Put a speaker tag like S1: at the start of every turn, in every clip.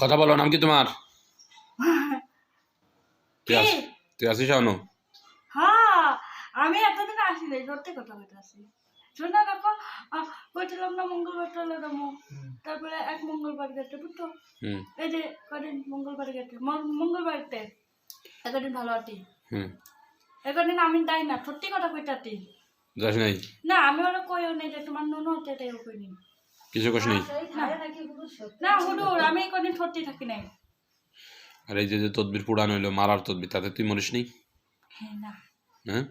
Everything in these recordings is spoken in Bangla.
S1: কথা বলো নাম কি তোমার? তুই? তুই আসিস এখনও?
S2: হ্যাঁ আমি এতদিন আসি নাই সত্যি কথা বলতে আসি। শোনা দেখো বলছিলাম না মঙ্গলবার চলে যাব। তারপরে এক মঙ্গলবার গেছে বুঝছ? এই যে কদিন মঙ্গলবার গেছে? মঙ্গলবারতে। একদিন ভালো আছি।
S1: হুম।
S2: একদিন আমি তাই না সত্যি কথা
S1: যাস নাই?
S2: না আমি ওরা কইও নেই যে তোমার নুন হচ্ছে এটাইও কইনি।
S1: কিছু কস নেই
S2: না হুডুর আমি কদিন সত্যি থাকি নাই।
S1: আর এই যে যে তদবির পুরান হইল মারার তদবির তাতে তুই মরিস নি?
S2: হ্যাঁ না।
S1: হ্যাঁ?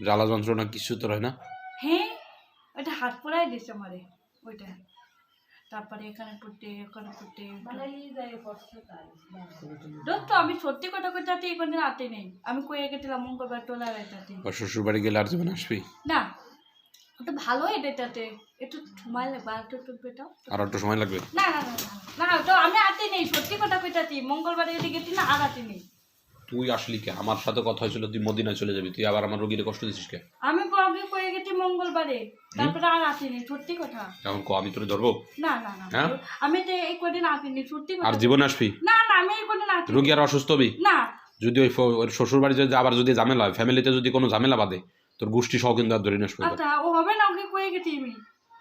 S1: জ্বালা যন্ত্রণা কিছু তোর হয় না?
S2: হ্যাঁ ওইটা হাত পড়াই দিছে আমারে ওইটা। তারপরে এখানে পড়তে ওখানে পড়তে দোস্ত আমি সত্যি কথা কইতাতে এই কোনদিন আতে নেই। আমি কইয়ে গেছিলাম মঙ্গলবার টোলা
S1: বা শ্বশুর বাড়ি গেলে আর জীবন আসবি?
S2: না ওটা ভালো এটাতে? একটু সময় লাগবে আর একটু তো
S1: আর একটু সময় লাগবে?
S2: না না না না তো আমি আতে নেই সত্যি কথা কইতাছি মঙ্গলবারে এদিকে গেছি না আর আতে নেই।
S1: তুই আসলি কে? আমার সাথে কথা হয়েছিল তুই মদিনায় চলে যাবি তুই আবার আমার রোগীরে কষ্ট দিছিস কে?
S2: আমি প্রবলেম কয়ে গেছি মঙ্গলবারে তারপরে আর আসিনি সত্যি কথা।
S1: এখন ক আমি তোরে ধরবো?
S2: না না না
S1: হ্যাঁ?
S2: আমি তো এই কদিন আসিনি সত্যি
S1: আর জীবন আসবি?
S2: না না আমি এই কদিন আসিনি
S1: রোগী আর অসুস্থ হবি?
S2: না।
S1: যদি ওই শ্বশুর বাড়ি যদি আবার যদি ঝামেলা হয় ফ্যামিলিতে যদি কোনো ঝামেলা বাঁধে? তোর গোষ্ঠী সহ কিন্তু আর ধরে
S2: আচ্ছা ও হবে না? ওকে কয়ে গেছি আমি।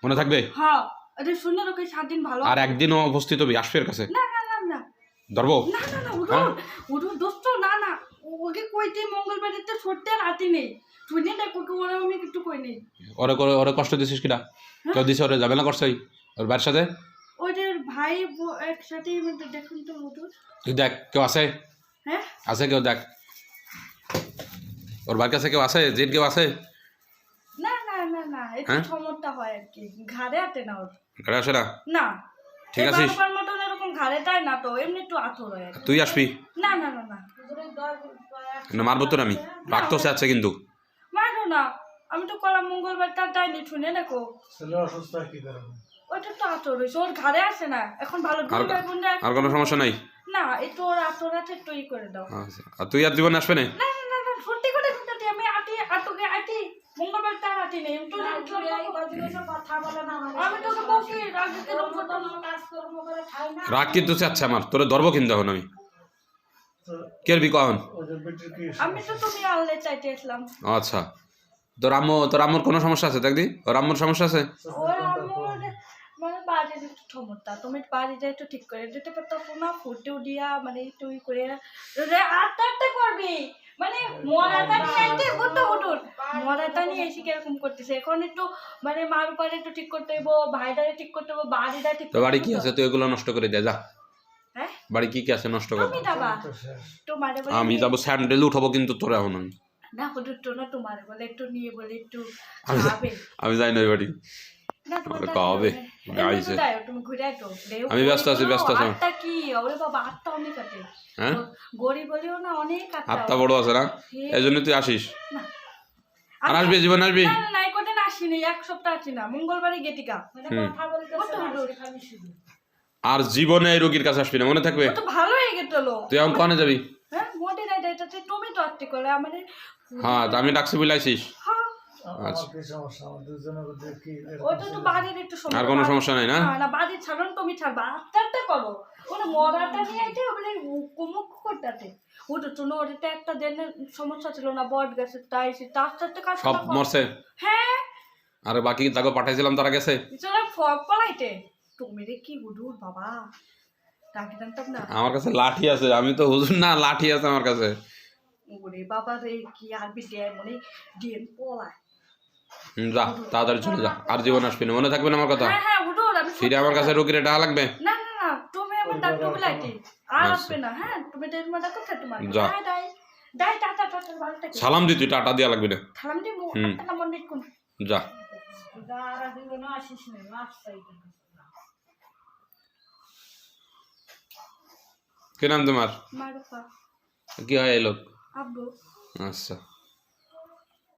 S1: মনে থাকবে?
S2: হ্যাঁ এটা শুনে ওকে সাত দিন ভালো
S1: আর একদিনও উপস্থিত হবি আসবে এর কাছে।
S2: না না না না।
S1: ধরবো?
S2: না না না
S1: হ্যাঁ?
S2: উঠুন উঠুন দোস্ত না না। ওকে কইতে মঙ্গলবারে তো সত্যি আর রাতি নেই। শুনে দেখ ওকে ওরা আমি একটু কই নেই
S1: ওরে করে ওরে কষ্ট দিছিস কিনা? কেউ দিছে ওরে? ঝামেলা করছে ওই? ওর বাড়ির সাথে?
S2: ওদের ভাই একসাথে দেখুন তো উঠুন
S1: তুই দেখ কেউ আছে?
S2: হ্যাঁ?
S1: আছে কেউ? দেখ। ওর বাড়ির কাছে কেউ আছে জিন কেউ আছে
S2: না না না না একটু
S1: হ্যাঁ?
S2: সমস্যা হয় আর কি। ঘাড়ে আটে না ওর।
S1: ঘরে আসে না?
S2: না।
S1: ঠিক?
S2: বারবার মতন এরকম না তো এমনি একটু আথর হয় আর কি।
S1: তুই আসবি?
S2: না না না না।
S1: না মারবো তোর আমি। রাখতো সে আছে কিন্তু।
S2: মারো না। আমি তো কলা মঙ্গলবার তার টাইনি শুনে দেখো
S3: ছেলে অসুস্থ হয় কি কারণে?
S2: ওইটা তো আতর হয়েছে ওর ঘাড়ে আসে না। এখন ভালো
S1: আর আর কোনো সমস্যা নাই?
S2: না একটু ওর আতর আছে একটু ই করে দাও।
S1: আচ্ছা। আর তুই আর জীবনে আসবে না?
S2: না না না না সত্যি করে শুনতে আমি আটি আটকে আটি আটি নেই রাগে
S1: কিন্তু চাচ্ছে আমার তোরে ধরবো কিন্তু এখন আমি। কেরবি কখন
S2: আমি তো তুমি আনলে চাইতে আসলাম।
S1: আচ্ছা। তোর আম্মু তোর আম্মুর কোনো সমস্যা আছে দেখদি ওর আম্মুর সমস্যা আছে?
S2: মানে বাড়ির একটু সমস্যা তুমি বাড়িটা একটু ঠিক করে দিতে পারতো না ফুটেও দিয়া মানে একটু ই করে আটটা আটটা করবি? মানে মরাটা নিয়ে বুঝতে উঠুন। মরাটা নিয়ে এসে কীরকম করতেছে? এখন একটু মানে মার উপরে একটু ঠিক করতে হইব ভাইটারে ঠিক করতে হইব বাড়িটা ঠিক
S1: তো বাড়ি কি আছে? তুই এগুলো নষ্ট করে দে যা।
S2: হ্যাঁ?
S1: বাড়ি কি কি আছে নষ্ট কর
S2: তুমি যাবা। তোমারে বলে
S1: আমি যাব স্যান্ডেল উঠাবো কিন্তু তোরা এখন আমি।
S2: না হুজুর তো না তোমারে বলে একটু নিয়ে বলে একটু
S1: আমি- আমি যাই না বাড়ি। হবে,
S2: আইতো। দেও
S1: আমি ব্যস্ত আছি, ব্যস্ত আছি।
S2: কি? ওরে বাবা আটটা অনেক কাটে
S1: হ্যাঁ?
S2: গরিব বলেও না অনেক কাটে
S1: বড় আছে না? এই জন্য তুই আসিস। আর আসবি জীবন আসবি?
S2: না, না, না, এই কদিন আসিনি এক সপ্তাহ আছি না। মঙ্গলবারই গেটিকা। কত
S1: আর জীবনে এই রোগীর কাছে আসবি না মনে থাকবে?
S2: তো ভালো হয়ে গেছিল
S1: তুই এখন কনে যাবি?
S2: হ্যাঁ মোটে নাই তো আটটি করে। আমাদের
S1: হ্যাঁ আমি ডাকছি বলে আর কোনো সমস্যা নাই না?
S2: না ছাড়ন তুমি ছাড়বা আটটা করো ওটা মরাটা নিয়ে আইতে কুমুক করতে ওটা তো ওটা একটা দিনের সমস্যা ছিল না বট গেছে তাই সে তার কাজ
S1: সব মরছে?
S2: হ্যাঁ।
S1: আর বাকি তাকে পাঠাইছিলাম তারা গেছে
S2: চলে ফক পলাইতে। তুমি রে কি হুডুর বাবা? না
S1: আমার কাছে লাঠি আছে আমি তো হুজুর না লাঠি আছে আমার কাছে।
S2: ওরে বাবা রে কি আরবি দেয় মনে ডিএন পলায়।
S1: যা তাড়াতাড়ি চলে যা আর জীবন আসবি না। মনে থাকবে না আমার কথা?
S2: হ্যাঁ হ্যাঁ
S1: ফিরে আমার কাছে রোগীর টাকা লাগবে?
S2: না না না তুমি আমার ডাক্তার বলাইতে আর
S1: আচ্ছা।
S2: আসবে না হ্যাঁ তুমি দেড় মাস কোথায় তোমার
S1: যা।
S2: দাই দাই দাই টাটা টাটা ভালো থাকে।
S1: সালাম দি তুই টাটা দিয়া লাগবে না।
S2: দি মু কোন?
S1: যা। কি নাম তোমার?
S2: মারুফা।
S1: কি হয় এই লোক?
S2: আব্বু।
S1: আচ্ছা।